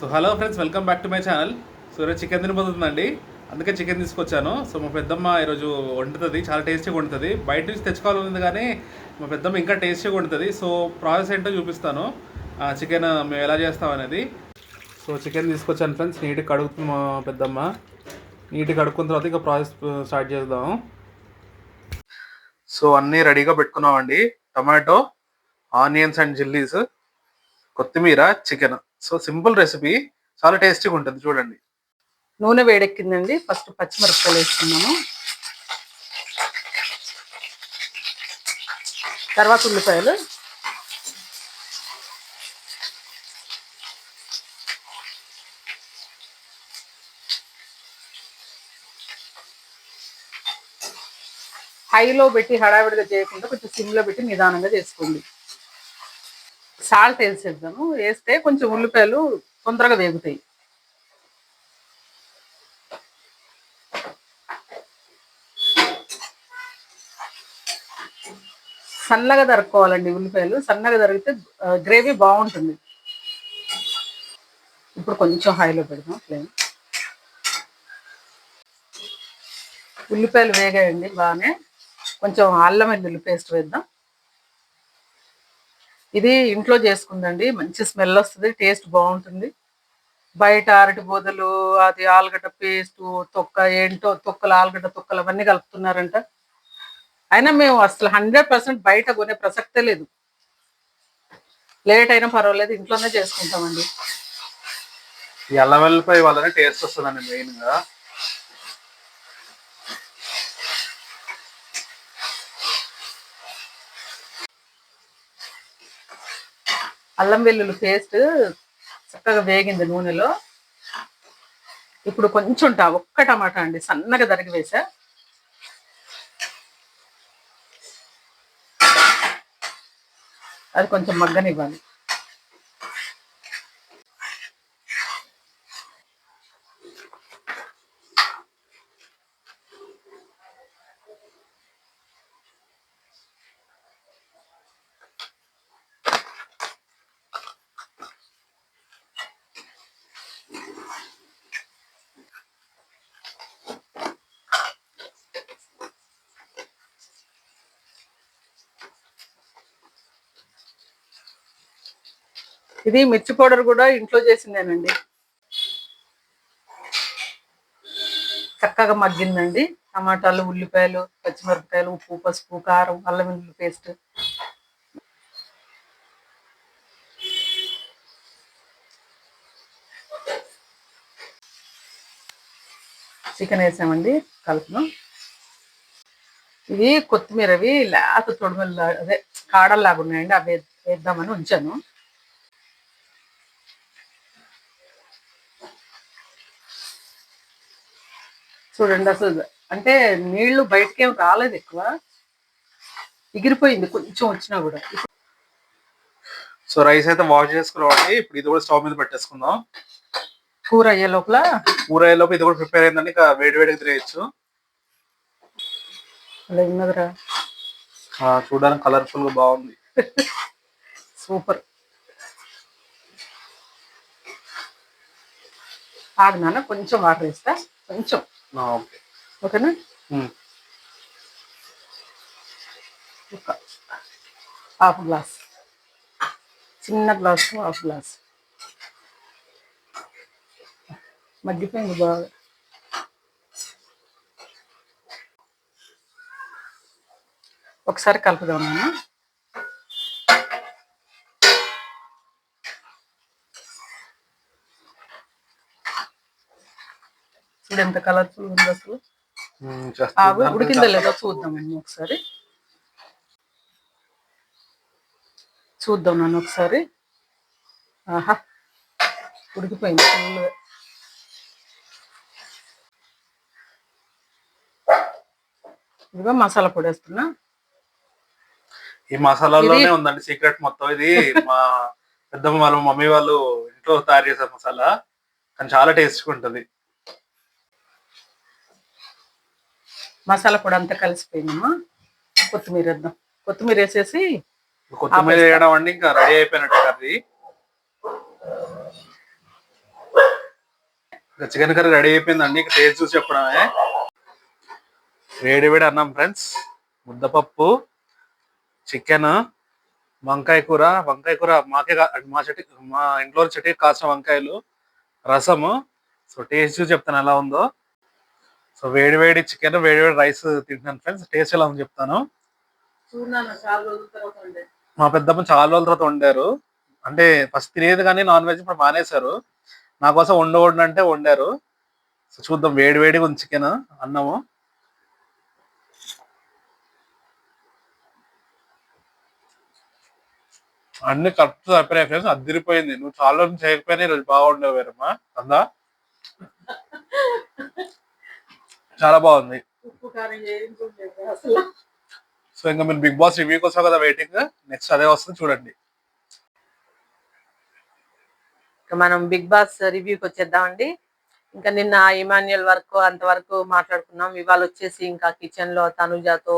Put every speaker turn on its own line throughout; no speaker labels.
So hello friends welcome back to my channel so ఈరోజు chicken తినబోతుందండి అందుకే chicken తీసుకొచ్చాను. సో మా పెద్దమ్మ ఈరోజు వండుతుంది చాలా టేస్టీగా వండుతుంది. బయట నుంచి తెచ్చుకోవాలని కానీ మా పెద్దమ్మ ఇంకా టేస్టీగా వండుతుంది. సో ప్రాసెస్ ఏంటో చూపిస్తాను. చికెన్ మేము ఎలా చేస్తాం అనేది. సో చికెన్ తీసుకొచ్చాను ఫ్రెండ్స్ నీట్గా కడుగుతుంది మా పెద్దమ్మ. నీట్గా కడుక్కున్న తర్వాత ఇంకా ప్రాసెస్ స్టార్ట్ చేద్దాము సో అన్నీ రెడీగా పెట్టుకున్నామండి. టమాటో ఆనియన్స్ అండ్ చిల్లీస్ కొత్తిమీర చికెన్ సో సింపుల్ రెసిపీ చాలా టేస్టీగా ఉంటుంది చూడండి.
నూనె వేడెక్కిందండి. ఫస్ట్ పచ్చిమిరపకాయలు వేసుకున్నాము తర్వాత ఉల్లిపాయలు. హైలో పెట్టి హడావిడిగా చేయకుండా కొంచెం సిమ్లో పెట్టి నిదానంగా చేసుకోండి. సాల్ట్ వేసేద్దాము. వేస్తే కొంచెం ఉల్లిపాయలు తొందరగా వేగుతాయి. సన్నగా దరుక్కోవాలండి ఉల్లిపాయలు. సన్నగా దొరికితే గ్రేవీ బాగుంటుంది. ఇప్పుడు కొంచెం హైలో పెడదాం ఫ్లేమ్. ఉల్లిపాయలు వేగాయండి బాగానే. కొంచెం అల్లం వెల్లుల్లి పేస్ట్ వేద్దాం. ఇది ఇంట్లో చేసుకుందండి. మంచి స్మెల్ వస్తుంది టేస్ట్ బాగుంటుంది. బయట అరటి బోదలు అది ఆలుగడ్డ పేస్ట్ తొక్క ఏంటో తొక్కలు ఆలుగడ్డ తొక్కలు అవన్నీ కలుపుతున్నారంట. అయినా మేము అసలు హండ్రెడ్ పర్సెంట్ బయట కొనే ప్రసక్తే లేదు. లేట్ అయినా పర్వాలేదు ఇంట్లోనే చేసుకుంటామండి.
ఈ వల్లనే టేస్ట్ వస్తుందండి మెయిన్గా.
అల్లం వెల్లుల్లి పేస్ట్ చక్కగా వేగింది నూనెలో. ఇప్పుడు కొంచెం టా ఒక్క టమాటా అండి సన్నగా దరిగి వేసా. అది కొంచెం మగ్గనివ్వాలి. ఇది మిర్చి పౌడర్ కూడా ఇంట్లో చేసిందేనండి. చక్కగా మగ్గిందండి. టమాటాలు ఉల్లిపాయలు పచ్చిమిరపకాయలు ఉప్పు పసుపు కారం అల్లం వెల్లుల్లి పేస్ట్. చికెన్ వేసామండి కలుపును ఇవి కొత్తిమీరవి లేత తొడుమల్లా అదే కాడల్లాగా ఉన్నాయండి అవి వేద్దామని ఉంచాను. చూడండి అసలు. అంటే నీళ్ళు బయటకేం రాలేదు ఎక్కువ. ఎగిరిపోయింది కొంచెం వచ్చినా కూడా.
సో రైస్ అయితే వాష్ చేసుకున్నామండి ఇప్పుడు ఇది కూడా స్టవ్ మీద పెట్టేసుకుందాం.
కూర అయ్యే లోపల?
కూర అయ్యేలోపు ఇది కూడా ప్రిపేర్ అయిందండి ఇక వేడి వేడిగా తినేయచ్చు.
అలా ఉన్నదిరా.
చూడడానికి కలర్ఫుల్గా బాగుంది.
సూపర్. ఆగినాన కొంచెం వాటర్ వేస్తా. కొంచెం.
ఓకే.
ఓకేనా. ఒక హాఫ్ గ్లాస్. చిన్న గ్లాస్ హాఫ్ గ్లాస్. మగ్గిపోయింది బాగా. ఒకసారి కలుపుదాం నేను చూడు ఎంత కలర్ఫుల్ ఉంది అసలు.
ఉమ్, just
ఆ
చూడ్డానికి
ఉడికిందో లేదో చూద్దామండి ఒకసారి. చూద్దాం నన్ను ఒకసారి. ఆహా ఉడికిపోయింది ఫుల్ ఇదిగో మసాలా పొడి వేస్తున్నా.
ఈ మసాలాలోనే ఉందండి సీక్రెట్ మొత్తం. ఇది మా పెద్దమ్మ వాళ్ళ మమ్మీ వాళ్ళు ఇంట్లో తయారు చేశారు మసాలా. కానీ చాలా టేస్ట్గా ఉంటుంది.
మసాలా పొడి అంతా కలిసిపోయిందమ్మా. కొత్తిమీర వేద్దాం. కొత్తిమీర వేసేసి
కొత్తిమీర వేయడం అండి ఇంకా రెడీ అయిపోయినట్టు కర్రీ. చికెన్ కర్రీ రెడీ అయిపోయిందండి ఇక టేస్ట్ చూసి చెప్పడమే. వేడి వేడి అన్నం ఫ్రెండ్స్. ముద్దపప్పు చికెన్ వంకాయ కూర. వంకాయ కూర మాకే మా చెట్టు మా ఇంట్లో చెట్టుకి కాసిన వంకాయలు రసము. సో టేస్ట్ చూసి చెప్తాను ఎలా ఉందో. సో వేడి వేడి చికెన్ వేడి వేడి రైస్ తింటున్నాను ఫ్రెండ్స్ టేస్ట్ ఎలా ఉందో చెప్తాను. మా పెద్దమ్మ చాలా రోజుల తర్వాత వండారు. అంటే ఫస్ట్ తినేది కానీ నాన్ వెజ్ ఇప్పుడు మానేశారు. నా కోసం వండవద్దు అంటే వండారు. సో చూద్దాం వేడి వేడిగా ఉంది చికెన్ అన్నము. అన్ని కరెక్ట్ సరిపోయాయి ఫ్రెండ్స్ అదిరిపోయింది నువ్వు చాలా రోజులు చేయకపోయినా ఈరోజు బాగుండేవు వేరమ్మా. అందా? చాలా బాగుంది. సో ఇంకా మీరు బిగ్ బాస్ రివ్యూ కోసం కదా వెయిటింగ్ నెక్స్ట్ అదే వస్తుంది చూడండి.
మనం బిగ్ బాస్ రివ్యూకి వచ్చేద్దామండి. ఇంకా నిన్న ఇమాన్యుయల్ వరకు అంతవరకు మాట్లాడుకున్నాం. ఇవాళ వచ్చేసి ఇంకా కిచెన్లో తనుజాతో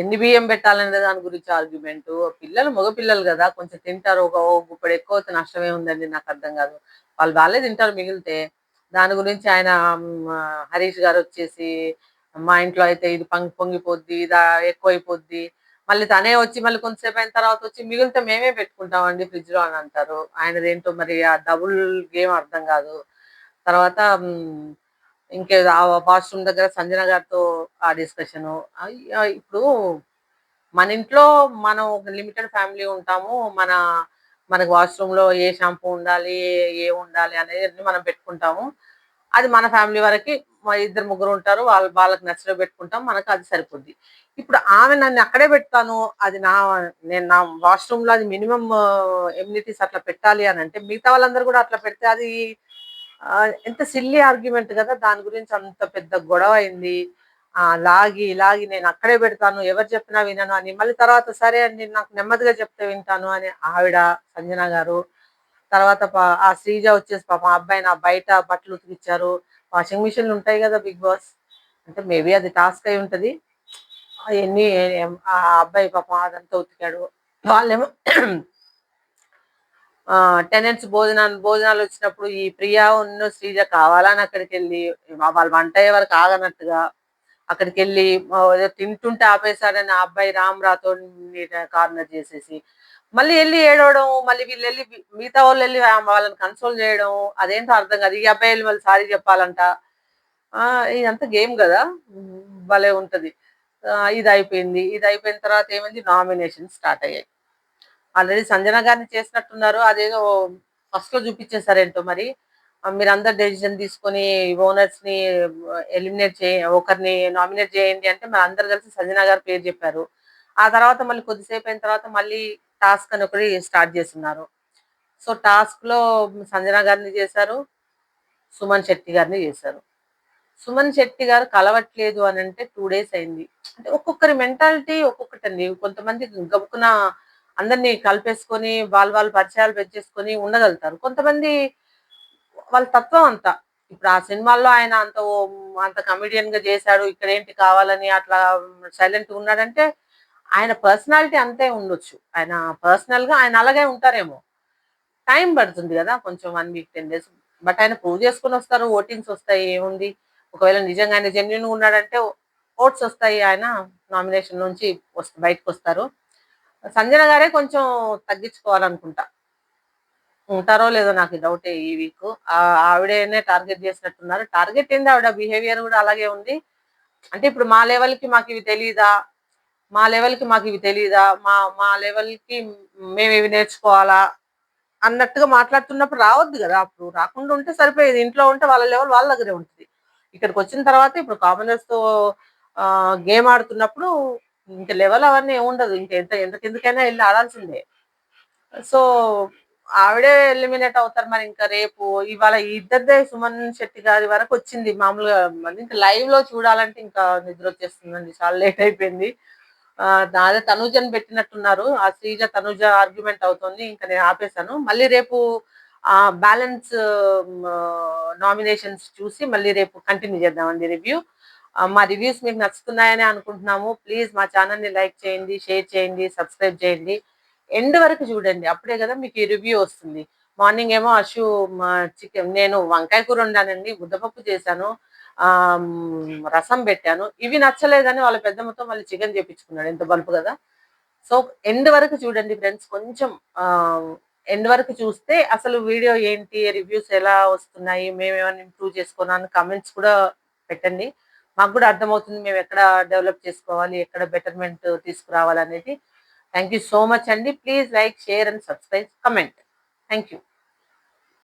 ఎన్ని బియ్యం పెట్టాలనే దాని గురించి ఆర్గ్యుమెంట్ పిల్లలు మగ పిల్లలు కదా కొంచెం తింటారు. ఒక ఓ గుప్పెడు ఎక్కువ నష్టమే ఉందండి నాకు అర్థం కాదు. వాళ్ళు వాళ్ళే తింటారు మిగిలితే. దాని గురించి ఆయన హరీష్ గారు వచ్చేసి మా ఇంట్లో అయితే ఇది పంగి పొంగిపోద్ది ఇది ఎక్కువైపోద్ది. మళ్ళీ తనే వచ్చి మళ్ళీ కొంతసేపు అయిన తర్వాత వచ్చి మిగిలితే మేమే పెట్టుకుంటామండి ఫ్రిడ్జ్లో అని అంటారు. ఆయనది ఏంటో మరి ఆ డబుల్ గేమ్ అర్థం కాదు. తర్వాత ఇంకే ఇంకే వాష్రూమ్ దగ్గర సంజన గారితో ఆ డిస్కషన్. ఇప్పుడు మన ఇంట్లో మనం ఒక లిమిటెడ్ ఫ్యామిలీ ఉంటాము. మన మనకు వాష్రూమ్లో ఏ షాంపూ ఉండాలి ఏ- ఏ ఉండాలి అనేది మనం పెట్టుకుంటాము. అది మన ఫ్యామిలీ వరకు మా ఇద్దరు ముగ్గురు ఉంటారు వాళ్ళ వాళ్ళకి నచ్చలో పెట్టుకుంటాం మనకు అది సరిపోద్ది. ఇప్పుడు ఆమె నన్ను అక్కడే పెడతాను అది నా నేను నా వాష్రూమ్లో అది మినిమం ఎమ్యూనిటీస్ అట్లా పెట్టాలి అని అంటే మిగతా వాళ్ళందరూ కూడా అట్లా పెడితే అది ఎంత సిల్లీ ఆర్గ్యుమెంట్ కదా దాని గురించి అంత పెద్ద గొడవ అయింది. ఆ లాగి లాగి నేను అక్కడే పెడతాను ఎవరు చెప్పినా వినను అని. మళ్ళీ తర్వాత సరే అండి నాకు నెమ్మదిగా చెప్తే వింటాను అని ఆవిడ సంజన గారు. తర్వాత పా- ఆ శ్రీజ వచ్చేసి పాపం ఆ అబ్బాయి నా బయట బట్టలు ఉతికిచ్చారు. వాషింగ్ మిషన్లు ఉంటాయి కదా బిగ్ బాస్. అంటే మేబీ అది టాస్క్ అయి ఉంటది. ఆ ఎన్ని ఆ అబ్బాయి పాపం అదంతా ఉతికాడు. వాళ్ళేమో టెనెంట్స్ భోజనాలు భోజనాలు వచ్చినప్పుడు ఈ ప్రియా ఉన్న శ్రీజ కావాలని అక్కడికి వెళ్ళి వాళ్ళు వంట అయ్యే వరకు ఆగనట్టుగా అక్కడికి వెళ్ళి ఏదో తింటుంటే ఆపేశాడని ఆ అబ్బాయి రామ్ రాతో కార్నర్ చేసేసి మళ్ళీ వెళ్ళి ఏడవడం మళ్ళీ వీళ్ళు వెళ్ళి మిగతా వాళ్ళు వెళ్ళి వాళ్ళని కన్సోల్ చేయడం అదేంటో అర్థం కాదు. ఈ అబ్బాయి వెళ్ళి మళ్ళీ సారీ చెప్పాలంట. ఆ ఇదంతా గేమ్ కదా. భలే ఉంటది. ఇది అయిపోయింది ఇది అయిపోయిన తర్వాత ఏమైంది? నామినేషన్ స్టార్ట్ అయ్యాయి. ఆల్రెడీ సంజన గారిని చేసినట్టున్నారు. అదేదో ఫస్ట్లో చూపించేశారేంటో మరి. మీరందరు డెసిషన్ తీసుకొని ఓనర్స్ని ఎలిమినేట్ చేయ ఒకరిని నామినేట్ చేయండి అంటే మరి అందరు కలిసి సజనా గారు పేరు చెప్పారు. ఆ తర్వాత మళ్ళీ కొద్దిసేపు అయిన తర్వాత మళ్ళీ టాస్క్ అని ఒకటి స్టార్ట్ చేస్తున్నారు. సో టాస్క్లో సంజన గారిని చేశారు సుమన్ శెట్టి గారిని చేశారు. సుమన్ శెట్టి గారు కలవట్లేదు అని అంటే టూ డేస్ అయింది. అంటే ఒక్కొక్కరి మెంటాలిటీ ఒక్కొక్కటి అండి కొంతమంది గబుకున అందరినీ కలిపేసుకొని వాళ్ళ వాళ్ళ పరిచయాలు పెంచేసుకొని ఉండగలుగుతారు. కొంతమంది వాళ్ళ తత్వం అంతా. ఇప్పుడు ఆ సినిమాల్లో ఆయన అంత అంత కమెడియన్గా చేశాడు ఇక్కడ ఏంటి కావాలని అట్లా సైలెంట్ ఉన్నాడంటే ఆయన పర్సనాలిటీ అంతే ఉండొచ్చు. ఆయన పర్సనల్గా ఆయన అలాగే ఉంటారేమో. టైం పడుతుంది కదా కొంచెం one week ten days but ఆయన ప్రూవ్ చేసుకుని వస్తారు ఓటింగ్స్ వస్తాయి ఏముంది? ఒకవేళ నిజంగా ఆయన జెన్యున్ ఉన్నాడంటే ఓట్స్ వస్తాయి ఆయన నామినేషన్ నుంచి వస్త బయటకు వస్తారు. సంజన గారే కొంచెం తగ్గించుకోవాలనుకుంటా. ఉంటారో లేదో నాకు డౌట్ ఈ వీక్ ఆవిడనే టార్గెట్ చేసినట్టున్నారు. టార్గెట్ ఏంది ఆవిడ? బిహేవియర్ కూడా అలాగే ఉంది. అంటే ఇప్పుడు మా లెవెల్కి మాకు ఇవి తెలియదా మా లెవెల్కి మాకు ఇవి తెలియదా మా మా లెవెల్కి మేము ఇవి నేర్చుకోవాలా? అన్నట్టుగా మాట్లాడుతున్నప్పుడు రావద్దు కదా. అప్పుడు రాకుండా ఉంటే సరిపోయేది. ఇంట్లో ఉంటే వాళ్ళ లెవెల్ వాళ్ళ దగ్గరే ఉంటుంది. ఇక్కడికి వచ్చిన తర్వాత ఇప్పుడు కామనర్స్తో గేమ్ ఆడుతున్నప్పుడు ఇంకా లెవెల్ అవన్నీ ఏముండదు. ఇంకా ఎంత ఎంత ఎందుకైనా వెళ్ళి ఆడాల్సిందే. సో ఆవిడే ఎలిమినేట్ అవుతారు మరి ఇంకా రేపు. ఇవాళ ఇద్దరిదే సుమన్ శెట్టి గారి వరకు వచ్చింది మామూలుగా ఇంకా లైవ్లో చూడాలంటే ఇంకా నిద్ర వచ్చేస్తుందండి. చాలా లేట్ అయిపోయింది. ఆ, నాదే తనుజని పెట్టినట్టున్నారు. ఆ శ్రీజ తనుజ ఆర్గ్యుమెంట్ అవుతుంది. ఇంకా నేను ఆపేశాను. మళ్ళీ రేపు ఆ బ్యాలెన్స్ నామినేషన్స్ చూసి మళ్ళీ రేపు కంటిన్యూ చేద్దామండి రివ్యూ మా రివ్యూస్ మీకు నచ్చుతున్నాయని అనుకుంటున్నాము. ప్లీజ్ మా ఛానల్ని లైక్ చేయండి షేర్ చేయండి సబ్స్క్రైబ్ చేయండి. ఎండ్ వరకు చూడండి. అప్పుడే కదా మీకు ఈ రివ్యూ వస్తుంది.
మార్నింగ్ ఏమో అశు చికెన్ నేను వంకాయ కూర వండానండి. ఉద్దపప్పు చేశాను. ఆ రసం పెట్టాను. ఇవి నచ్చలేదని వాళ్ళ పెద్దమ్మతో మళ్ళీ చికెన్ చేపించుకున్నాడు. ఎంత బలుపు కదా. సో ఎండ్ వరకు చూడండి ఫ్రెండ్స్ కొంచెం ఎండ్ వరకు చూస్తే అసలు వీడియో ఏంటి రివ్యూస్ ఎలా వస్తున్నాయి మేము ఏమైనా ఇంప్రూవ్ చేసుకున్నాను కామెంట్స్ కూడా పెట్టండి. మాకు కూడా అర్థమవుతుంది మేము ఎక్కడ డెవలప్ చేసుకోవాలి ఎక్కడ బెటర్మెంట్ తీసుకురావాలి అనేది థ్యాంక్ యూ సో మచ్ అండి please like share and subscribe comment thank you